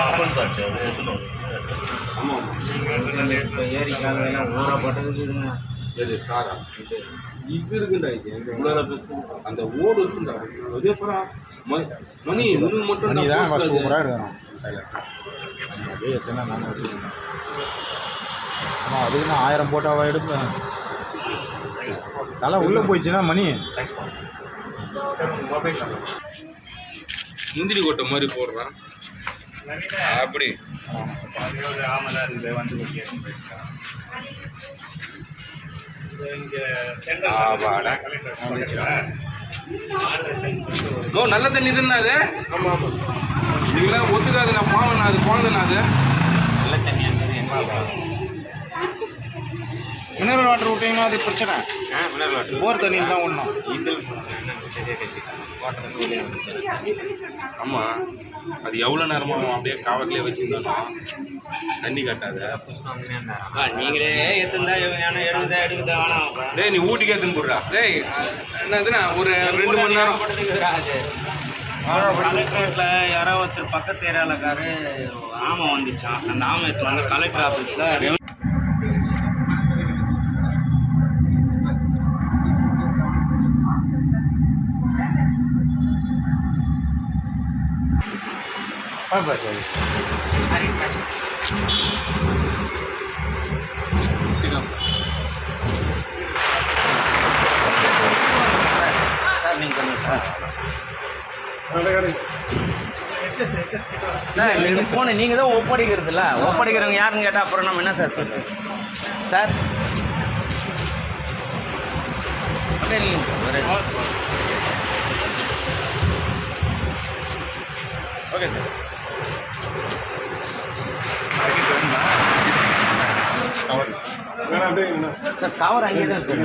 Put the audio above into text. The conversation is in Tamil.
அஃபன்ஸ் ஆச்சு அது எடுத்துன்னு ஆமாம் இப்போ ஏரி ஸ்டாரா இது இருக்குண்டா இது உள்ளார அந்த ஓடு இருக்குண்டா அதே போல மணி இன்னும் மட்டும் மணி தான் சூப்பராக எத்தனை நான் அதுக்கு நான் ஆயிரம் போட்டாவா எடுப்பேன் தலை உள்ளே போயிடுச்சுன்னா மணி முந்திரி கொட்டை மாதிரி போடுறான் அப்படி. ஓ நல்ல தண்ணி தானே அது? நீங்களாம் ஒத்துக்காது நான் பாவம் அது குழந்தைண்ணா அது. நல்ல தண்ணி மினரல் வாட்டர் விட்டீங்கன்னா அது பிரச்சனை. ஆ மினரல் வாட்டர் போர் தண்ணியில் தான் ஒன்றும் இதில் வெளியே வந்து ஆமாம் அது எவ்வளோ நேரமாக அப்படியே காவட்டிலே வச்சுருந்தாலும் தண்ணி கட்டாத. நீங்களே எத்தந்தா ஏன்னா எடுந்தா எடுக்குதா வேணாம் டேய் நீ ஊட்டிக்கு எடுத்துன்னு போடுறா. டேய் என்னதுன்னா ஒரு ரெண்டு மணி நேரம். கலெக்டரேட்டில் யாரோ ஒருத்தர் பக்கத்து ஏரியாலக்காரு ஆமை வந்துச்சான் அந்த ஆமை எடுத்து வந்து கலெக்டர் ஆஃபீஸில் சார் நீங்கள் சார் எங்களுக்கு ஃபோனை நீங்கள் தான் ஒப்படைக்கிறதுல. ஒப்படைக்கிறவங்க யாருன்னு கேட்டால் அப்புறம் நம்ம என்ன சார் சொல்லுங்கள் சார். அப்படியே இல்லைங்க சார். சார் கவர் அங்கேயே தான் சார்